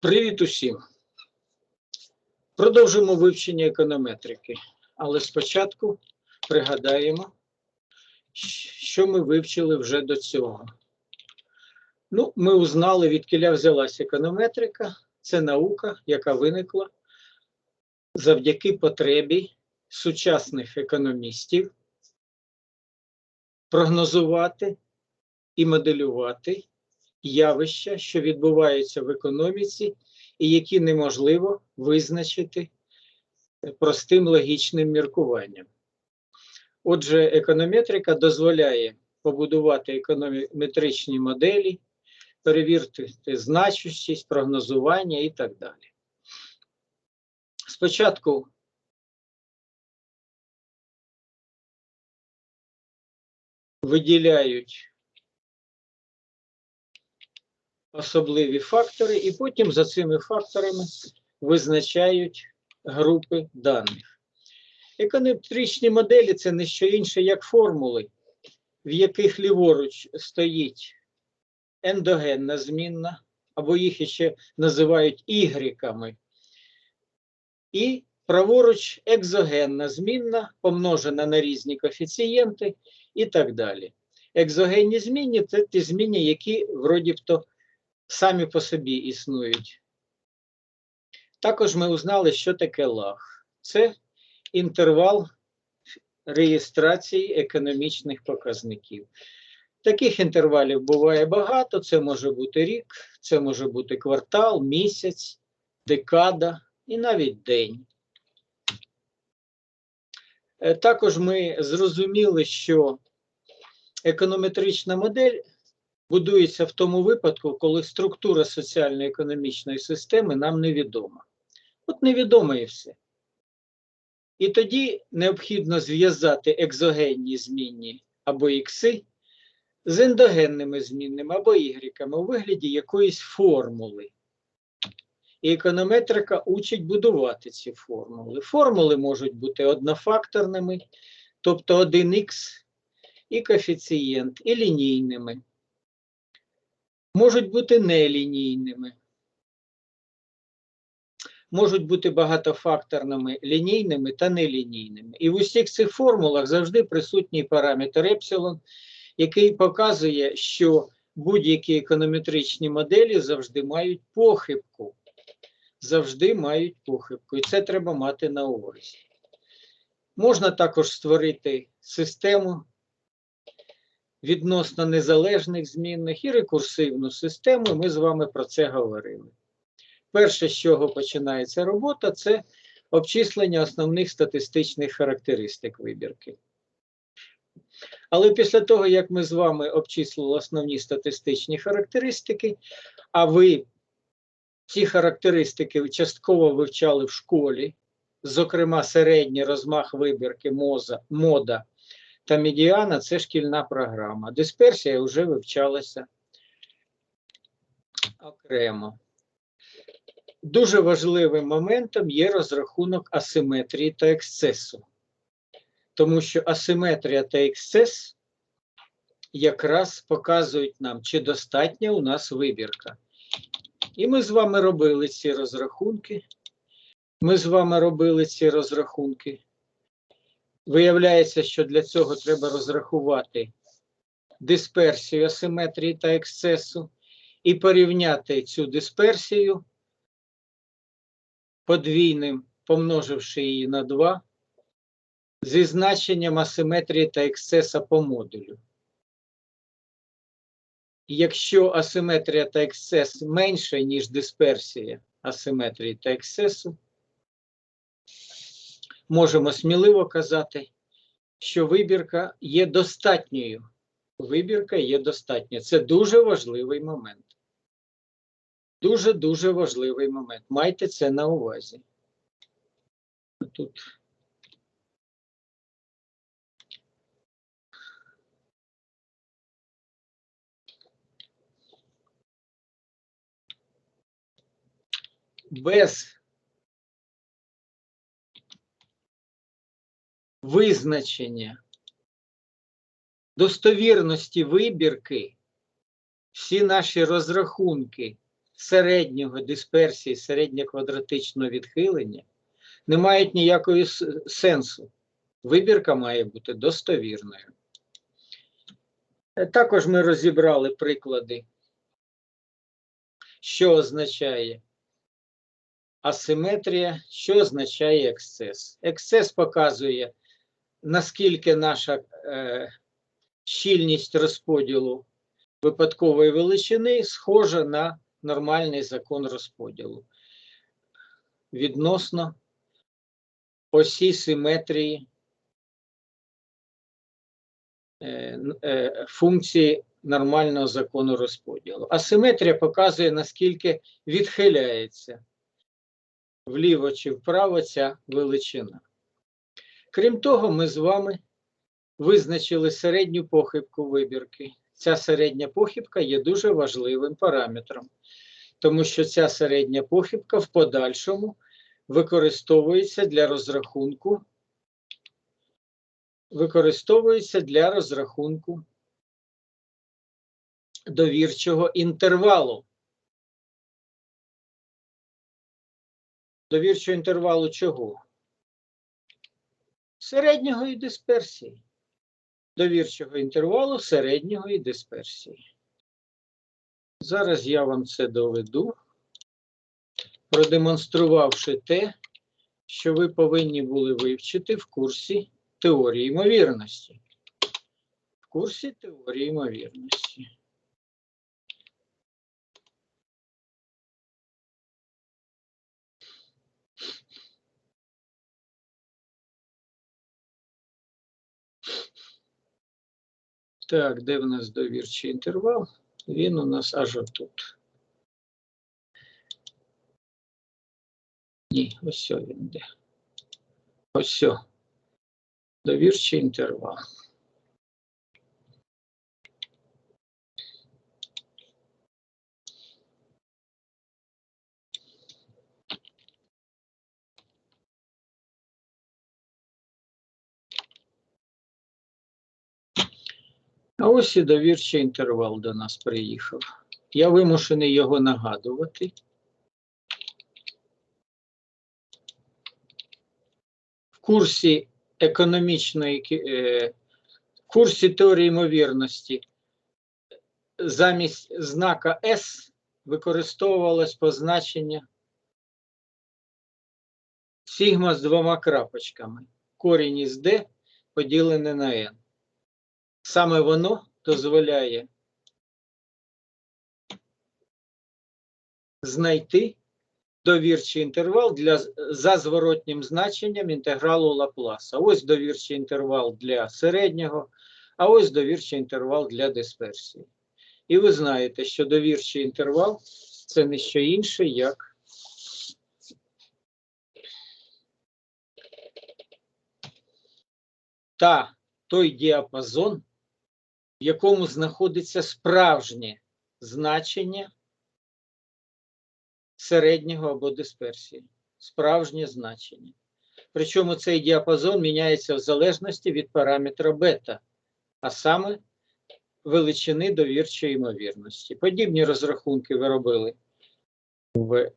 Привіт усім. Продовжимо вивчення економетрики, але спочатку пригадаємо, що ми вивчили вже до цього. Ну, ми узнали, від кіля взялася економетрика. Це наука, яка виникла завдяки потребі сучасних економістів прогнозувати і моделювати явища, що відбуваються в економіці, і які неможливо визначити простим логічним міркуванням. Отже, економетрика дозволяє побудувати економетричні моделі, перевірити значущість, прогнозування і так далі. Спочатку виділяють особливі фактори, і потім за цими факторами визначають групи даних. Економетричні моделі це не що інше, як формули, в яких ліворуч стоїть ендогенна змінна, або їх ще називають ігріками, і праворуч екзогенна змінна, помножена на різні коефіцієнти і так далі. Екзогенні змінні це ті зміни, які вроді б то самі по собі існують. Також ми узнали, що таке лаг. Це інтервал реєстрації економічних показників. Таких інтервалів буває багато. Це може бути рік, це може бути квартал, місяць, декада і навіть день. Е, також ми зрозуміли, що економетрична модель будується в тому випадку, коли структура соціально-економічної системи нам невідома. От невідомо і все. І тоді необхідно зв'язати екзогенні змінні або ікси з ендогенними змінними або ігріками у вигляді якоїсь формули. І економетрика учить будувати ці формули. Формули можуть бути однофакторними, тобто 1х і коефіцієнт, і лінійними можуть бути нелінійними, можуть бути багатофакторними лінійними та нелінійними. І в усіх цих формулах завжди присутній параметр епсилон, який показує, що будь-які економетричні моделі завжди мають похибку. Завжди мають похибку. І це треба мати на увазі. Можна також створити систему відносно незалежних змінних і рекурсивну систему. Ми з вами про це говорили. Перше, з чого починається робота, це обчислення основних статистичних характеристик вибірки. Але після того, як ми з вами обчислили основні статистичні характеристики, а ви ці характеристики частково вивчали в школі, зокрема середній розмах вибірки моза, мода та медіана це шкільна програма. Дисперсія вже вивчалася окремо. Дуже важливим моментом є розрахунок асиметрії та ексцесу, тому що асиметрія та ексцес якраз показують нам, чи достатня у нас вибірка. І ми з вами робили ці розрахунки. Ми з вами робили ці розрахунки. Виявляється, що для цього треба розрахувати дисперсію асиметрії та ексцесу і порівняти цю дисперсію подвійним, помноживши її на 2, зі значенням асиметрії та ексцеса по модулю. Якщо асиметрія та ексцес менше, ніж дисперсія асиметрії та ексцесу, можемо сміливо казати, що вибірка є достатньою. Вибірка є достатньою. Це дуже важливий момент. Дуже-дуже важливий момент. Майте це на увазі. Тут. Без визначення достовірності вибірки, всі наші розрахунки середнього дисперсії, середньоквадратичного відхилення не мають ніякого сенсу. Вибірка має бути достовірною. Е, Також ми розібрали приклади, що означає асиметрія, що означає ексцес. Ексцес показує, наскільки наша е, щільність розподілу випадкової величини схожа на нормальний закон розподілу відносно осі симетрії е, е, функції нормального закону розподілу. Асиметрія показує, наскільки відхиляється вліво чи вправо ця величина. Крім того, ми з вами визначили середню похибку вибірки. Ця середня похибка є дуже важливим параметром, тому що ця середня похибка в подальшому використовується для розрахунку використовується для розрахунку довірчого інтервалу. Довірчого інтервалу чого? Середнього і дисперсії. Довірчого інтервалу середнього і дисперсії. Зараз я вам це доведу, продемонструвавши те, що ви повинні були вивчити в курсі теорії ймовірності. В курсі теорії ймовірності. Так, де в нас довірчий інтервал? Він у нас аж отут. Ні, ось він де. Ось. Довірчий інтервал. А ось і довірчий інтервал до нас приїхав. Я вимушений його нагадувати. В курсі економічної е, в курсі теорії ймовірності замість знака S використовувалось позначення сігма з двома крапочками. Корінь із D поділене на N. Саме воно дозволяє знайти довірчий інтервал для, за зворотнім значенням інтегралу Лапласа. Ось довірчий інтервал для середнього, а ось довірчий інтервал для дисперсії. І ви знаєте, що довірчий інтервал це не що інше, як та той діапазон, в якому знаходиться справжнє значення середнього або дисперсії. Справжнє значення. Причому цей діапазон міняється в залежності від параметра бета, а саме величини довірчої ймовірності. Подібні розрахунки ви робили в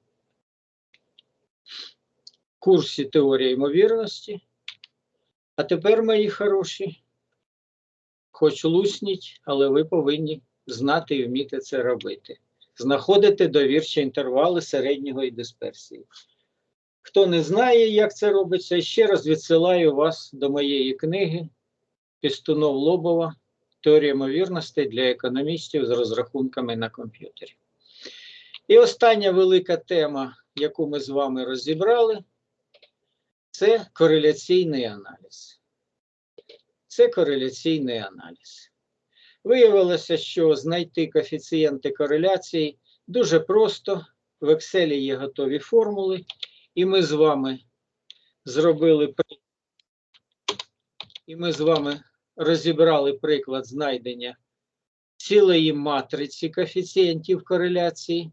курсі теорії ймовірності. А тепер, мої хороші, хоч лусніть, але ви повинні знати і вміти це робити. Знаходити довірчі інтервали середнього і дисперсії. Хто не знає, як це робиться, ще раз відсилаю вас до моєї книги Пістунов Лобова Теорія ймовірностей для економістів з розрахунками на комп'ютері. І остання велика тема, яку ми з вами розібрали, це кореляційний аналіз. Це кореляційний аналіз. Виявилося, що знайти коефіцієнти кореляції дуже просто. В Excel є готові формули, і ми з вами зробили і ми з вами розібрали приклад знайдення цілої матриці коефіцієнтів кореляції.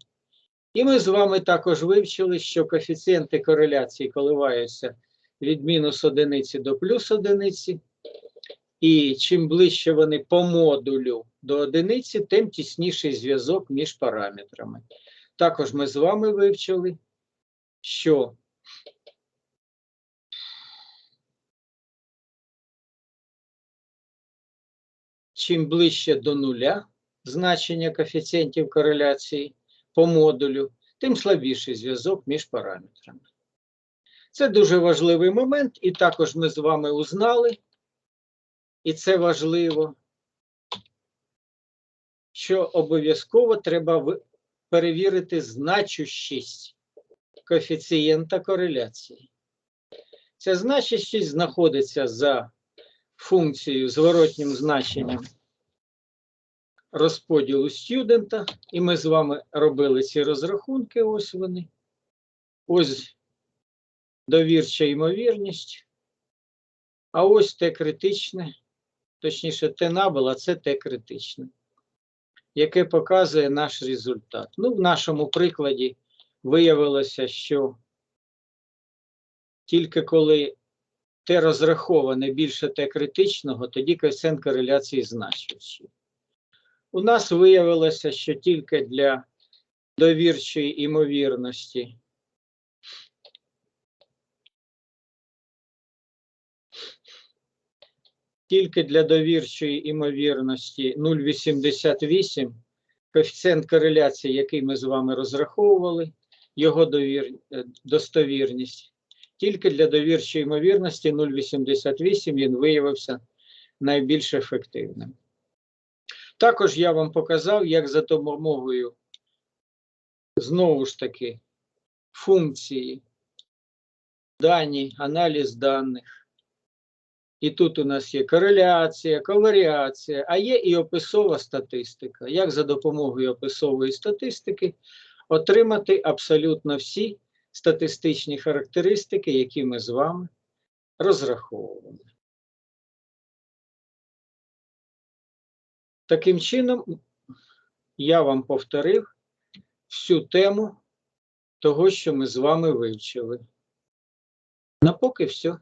І ми з вами також вивчили, що коефіцієнти кореляції коливаються від мінус одиниці до плюс одиниці. І чим ближче вони по модулю до одиниці, тим тісніший зв'язок між параметрами. також ми з вами вивчили, що чим ближче до нуля значення коефіцієнтів кореляції по модулю, тим слабіший зв'язок між параметрами. Це дуже важливий момент, і також ми з вами узнали, і це важливо, що обов'язково треба перевірити значущість коефіцієнта кореляції. Ця значущість знаходиться за функцією зворотнім значенням розподілу студента, і ми з вами робили ці розрахунки, ось вони. Ось довірча ймовірність, а ось те критичне, точніше, те набула, це те критичне, яке показує наш результат. Ну, в нашому прикладі виявилося, що тільки коли те розраховане більше те критичного, тоді коефіцієнт кореляції значущий. У нас виявилося, що тільки для довірчої імовірності тільки для довірчої імовірності 0,88 коефіцієнт кореляції, який ми з вами розраховували, його довір... е, достовірність, тільки для довірчої ймовірності 0,88 він виявився найбільш ефективним. Також я вам показав, як за допомогою знову ж таки функції, дані, аналіз даних. І тут у нас є кореляція, коваріація, а є і описова статистика. Як за допомогою описової статистики отримати абсолютно всі статистичні характеристики, які ми з вами розраховували. Таким чином, я вам повторив всю тему того, що ми з вами вивчили. На поки все.